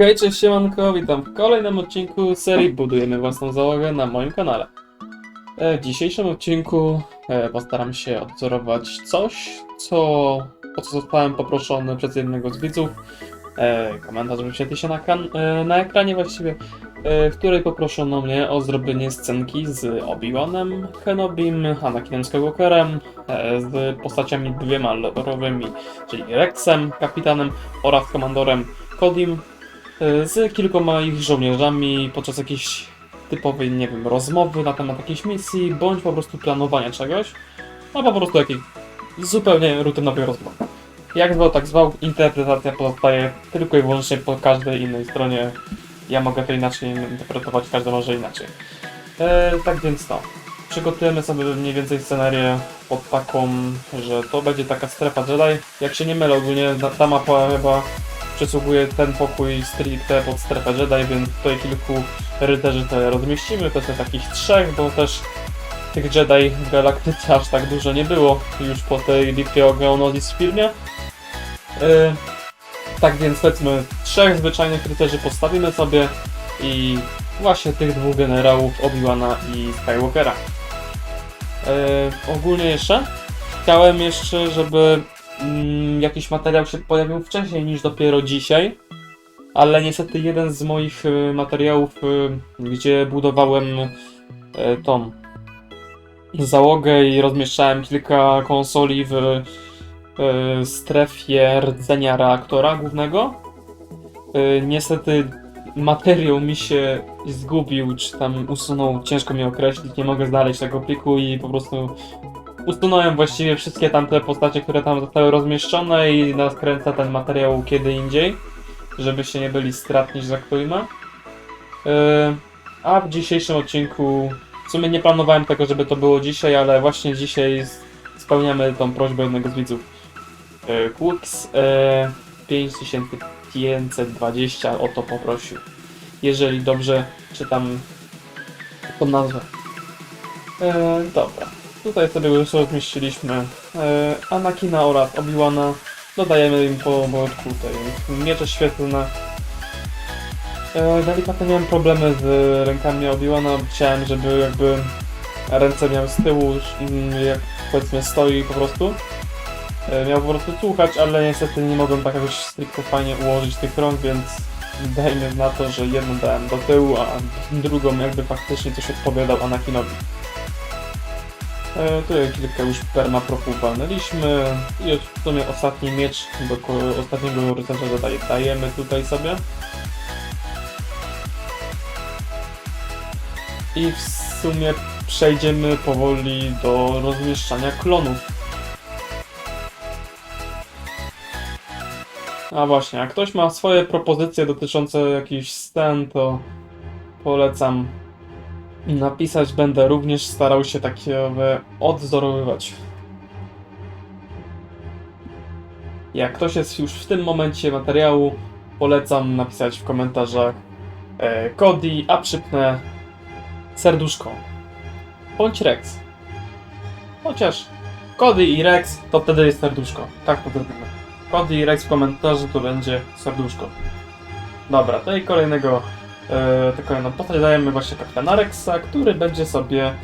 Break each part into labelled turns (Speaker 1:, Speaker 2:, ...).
Speaker 1: Hej, cześć siemanko, witam w kolejnym odcinku serii Budujemy własną załogę na moim kanale. E, W dzisiejszym odcinku e, postaram się odwzorować coś, co, o co zostałem poproszony przez jednego z widzów. E, Komentarz wyświetli się na, na ekranie właściwie, w której poproszono mnie o zrobienie scenki z Obi-Wanem, Kenobim, Anakinem Skywalkerem, z postaciami dwiema lorowymi, czyli Rexem, Kapitanem oraz Komandorem Kodim, z kilkoma ich żołnierzami podczas jakiejś typowej, nie wiem, rozmowy na temat jakiejś misji, bądź po prostu planowania czegoś, a po prostu jakiejś zupełnie rutynowej rozmowy. Jak zwał, tak zwał, interpretacja pozostaje tylko i wyłącznie po każdej innej stronie. Ja mogę to inaczej interpretować, każdy może inaczej. E, tak więc no, przygotujemy sobie mniej więcej scenarię pod taką, że to będzie taka strefa Jedi. Jak się nie mylę, ogólnie ta mapa chyba przysługuje ten pokój stricte pod strefę Jedi, więc tutaj kilku rycerzy te rozmieścimy, to jest takich trzech, bo też tych Jedi w galaktyce aż tak dużo nie było już po tej bitwie o w filmie. Yy, tak więc powiedzmy trzech zwyczajnych rycerzy postawimy sobie i właśnie tych dwóch generałów Obi-Wana i Skywalkera. Yy, ogólnie jeszcze chciałem jeszcze, żeby mm, jakiś materiał się pojawił wcześniej niż dopiero dzisiaj, ale niestety jeden z moich y, materiałów, y, gdzie budowałem y, tą załogę i rozmieszczałem kilka konsoli w strefie rdzenia reaktora głównego, niestety materiał mi się zgubił, czy tam usunął, ciężko mi określić, nie mogę znaleźć tego pliku i po prostu usunąłem właściwie wszystkie tamte postacie, które tam zostały rozmieszczone i nakręcę ten materiał kiedy indziej, żebyście nie byli stratni, że tak. Yy, a w dzisiejszym odcinku, w sumie nie planowałem tego, żeby to było dzisiaj, ale właśnie dzisiaj spełniamy tą prośbę jednego z widzów. Kux yy, 5520 o to poprosił. Jeżeli dobrze czytam tą nazwę. Dobra. Tutaj sobie już rozmieściliśmy e, Anakina oraz Obi-Wana. Dodajemy im po młotku te miecze świetlne. E, delikatnie miałem problemy z rękami Obi-Wana. Chciałem, żeby jakby ręce miał z tyłu, jak powiedzmy stoi po prostu. E, miał po prostu słuchać, ale niestety nie mogłem tak jakoś stricte fajnie ułożyć tych rąk, więc dajmy na to, że jedną dałem do tyłu, a drugą jakby faktycznie coś odpowiadał Anakinowi. E, tutaj kilka już permaprofów walnęliśmy i w sumie ostatni miecz do ostatniego rycerza dodaje, dajemy tutaj sobie. I w sumie przejdziemy powoli do rozmieszczania klonów. A właśnie, jak ktoś ma swoje propozycje dotyczące jakichś scen, to polecam napisać. Będę również starał się takie owe odwzorowywać. Jak ktoś jest już w tym momencie materiału, polecam napisać w komentarzach e, Cody, a przypnę serduszko. Bądź Rex. Chociaż Cody i Rex, to wtedy jest serduszko. Tak to zrobimy. I Rex w komentarzu to będzie serduszko. Dobra, to i kolejnego e, tylko jedną postać dajemy właśnie kapitana Rexa, który będzie sobie,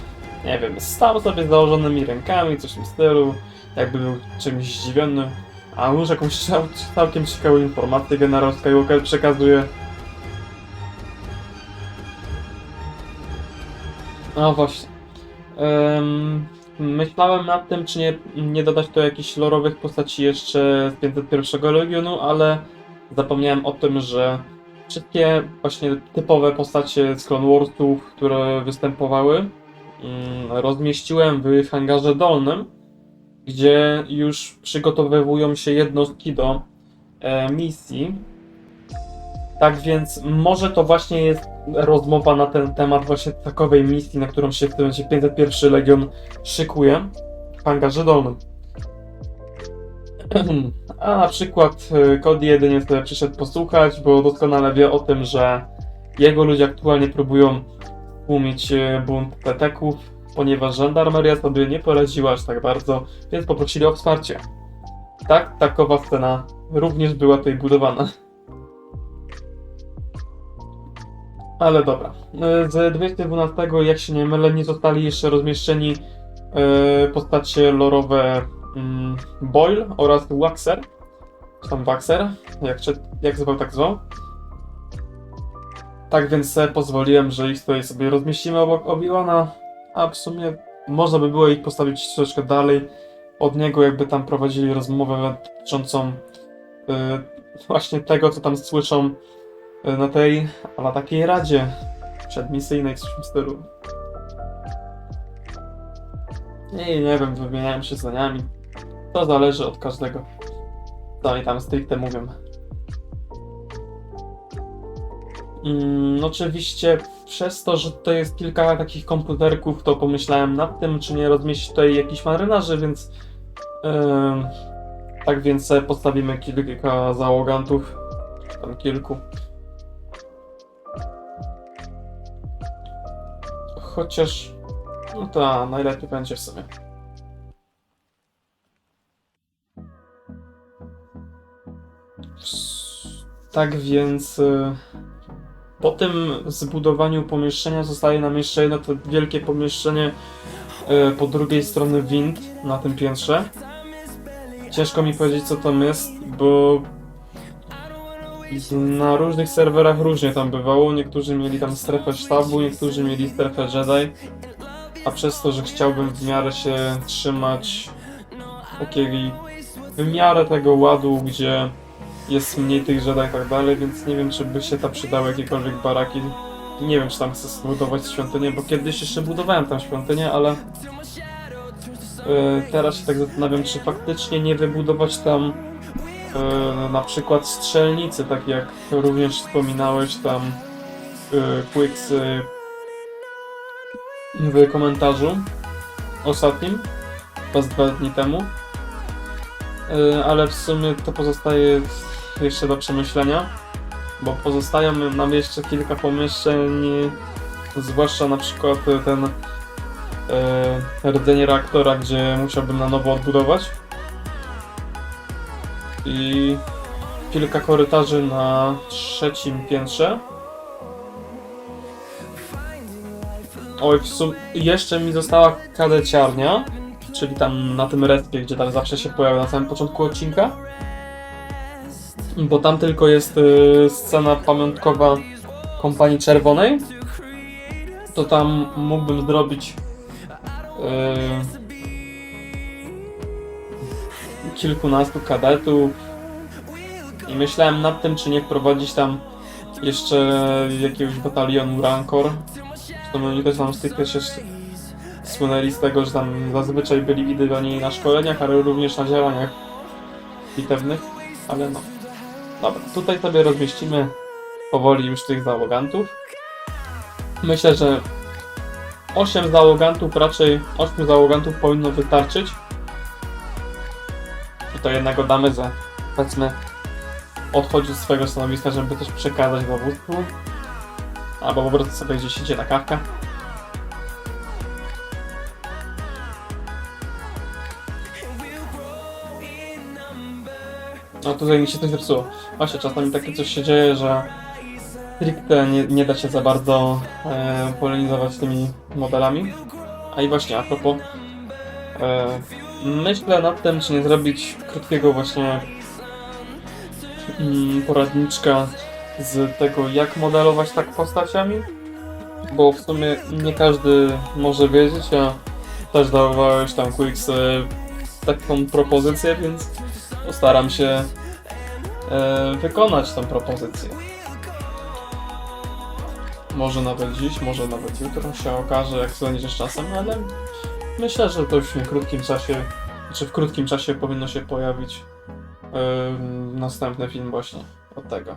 Speaker 1: nie wiem, stał sobie z założonymi rękami, coś w tym stylu, jakby był czymś zdziwiony. A już jakąś cał- całkiem ciekawą informację generał Skywalker przekazuje. No właśnie. Em, myślałem nad tym, czy nie, nie dodać tu jakichś lorowych postaci jeszcze z 501 Legionu, ale zapomniałem o tym, że wszystkie właśnie typowe postacie z Clone Warsów, które występowały, mm, rozmieściłem w hangarze dolnym, gdzie już przygotowywują się jednostki do e, misji. Tak więc może to właśnie jest rozmowa na ten temat właśnie takowej misji, na którą się w tym momencie 501 Legion szykuje w hangarze dolnym. A na przykład y, Cody jedynie sobie przyszedł posłuchać, bo doskonale wie o tym, że jego ludzie aktualnie próbują tłumić y, bunt peteków, ponieważ żandarmeria sobie nie poradziła aż tak bardzo, więc poprosili o wsparcie. Tak, takowa scena również była tutaj budowana. Ale dobra. E, Z 212, jak się nie mylę, nie zostali jeszcze rozmieszczeni postacie lorowe mm, Boyle oraz Waxer. Czy tam Waxer, jak, czy, jak zwał, tak zwał. Tak więc pozwoliłem, że ich tutaj sobie rozmieścimy obok Obi-Wana, a w sumie można by było ich postawić troszeczkę dalej od niego, jakby tam prowadzili rozmowę dotyczącą e, właśnie tego, co tam słyszą e, na tej, a na takiej radzie przedmisyjnej w tym stylu. Nie, nie wiem, wymieniałem się zdaniami. To zależy od każdego. Co oni tam stricte mówią. Mm, oczywiście przez to, że to jest kilka takich komputerków, to pomyślałem nad tym, czy nie rozmieścić tutaj jakichś marynarzy, więc em, tak więc postawimy kilka załogantów, tam kilku. Chociaż, no to najlepiej będzie w sumie. Tak więc y, po tym zbudowaniu pomieszczenia zostaje nam jeszcze jedno to wielkie pomieszczenie y, po drugiej stronie wind na tym piętrze. Ciężko mi powiedzieć co tam jest, bo na różnych serwerach różnie tam bywało. Niektórzy mieli tam strefę sztabu, niektórzy mieli strefę Jedi. A przez to, że chciałbym w miarę się trzymać takiej w miarę tego ładu, gdzie jest mniej tych Jedi i tak dalej, więc nie wiem, czy by się tam przydały jakiekolwiek baraki. Nie wiem, czy tam chcę zbudować świątynię, bo kiedyś jeszcze budowałem tam świątynię, ale e, teraz się tak zastanawiam, czy faktycznie nie wybudować tam e, na przykład strzelnicy, tak jak również wspominałeś tam e, Quicks e, w komentarzu ostatnim, z dwa dni temu. Ale w sumie to pozostaje jeszcze do przemyślenia, bo pozostają nam jeszcze kilka pomieszczeń, zwłaszcza na przykład ten e, rdzenie reaktora, gdzie musiałbym na nowo odbudować. I kilka korytarzy na trzecim piętrze. Oj, w sum- jeszcze mi została kadeciarnia, czyli tam na tym respie, gdzie tam zawsze się pojawia na samym początku odcinka. Bo tam tylko jest y, scena pamiątkowa kompanii czerwonej. To tam mógłbym zrobić y, kilkunastu kadetów. I myślałem nad tym, czy nie wprowadzić tam jeszcze jakiegoś batalionu Rancor. Zresztą oni też tam z tych też słynęli z tego, że tam zazwyczaj byli widywani na szkoleniach, ale również na działaniach bitewnych. Ale no. Dobra, tutaj sobie rozmieścimy powoli już tych załogantów. Myślę, że 8 załogantów, raczej 8 załogantów powinno wystarczyć. To jednego damy, że powiedzmy odchodzi z swojego stanowiska, żeby coś przekazać dowództwu. Albo po prostu sobie gdzieś idzie na kawkę. No tutaj mi się coś zepsuło. Właśnie czasami takie coś się dzieje, że stricte nie, nie da się za bardzo e, polemizować tymi modelami. A i właśnie a propos, e, myślę nad tym, czy nie zrobić krótkiego właśnie mm, poradniczka z tego, jak modelować tak postaciami, bo w sumie nie każdy może wiedzieć, a też dawałeś tam Quicks e, taką propozycję, więc postaram się e, wykonać tę propozycję. Może nawet dziś, może nawet jutro się okaże, jak będzie z czasem, ale myślę, że to już w krótkim czasie, czy w krótkim czasie powinno się pojawić e, następny film właśnie od tego.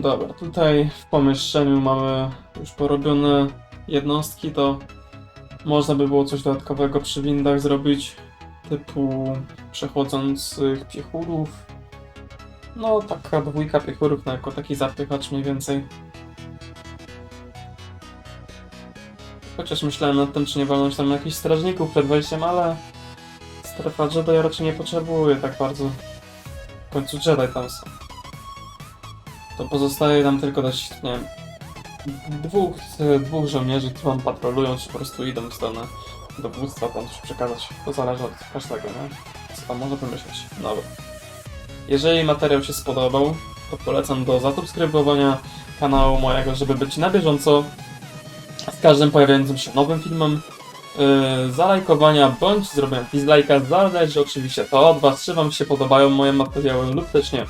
Speaker 1: Dobra, tutaj w pomieszczeniu mamy już porobione jednostki, to można by było coś dodatkowego przy windach zrobić, typu przechodzących piechurów. No, taka dwójka piechurów, no jako taki zapychacz mniej więcej. Chociaż myślałem nad tym, czy nie walnąć tam jakichś strażników przed wejściem, ale... Strefa Jedi raczej nie potrzebuję tak bardzo. W końcu Jedi tam są. To pozostaje nam tylko dać, nie wiem... Dwóch, dwóch żołnierzy, którzy wam patrolują, czy po prostu idą w stronę dowództwa, tam coś przekazać. To zależy od każdego, nie? Co tam może wymyśleć. Dobra. Jeżeli materiał się spodobał, to polecam do zasubskrybowania kanału mojego, żeby być na bieżąco z każdym pojawiającym się nowym filmem. Yy, zalajkowania bądź zrobienia dislike'a, zależy oczywiście to od Was, czy Wam się podobają moje materiały lub też nie.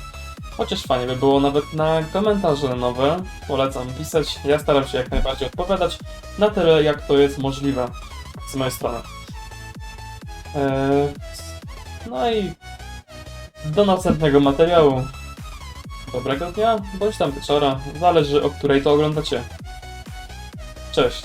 Speaker 1: Chociaż fajnie by było nawet na komentarze nowe, polecam pisać. Ja staram się jak najbardziej odpowiadać na tyle, jak to jest możliwe z mojej strony. Yy, no i do następnego materiału. Dobrego dnia, bądź tam wieczora, zależy o której to oglądacie. Cześć.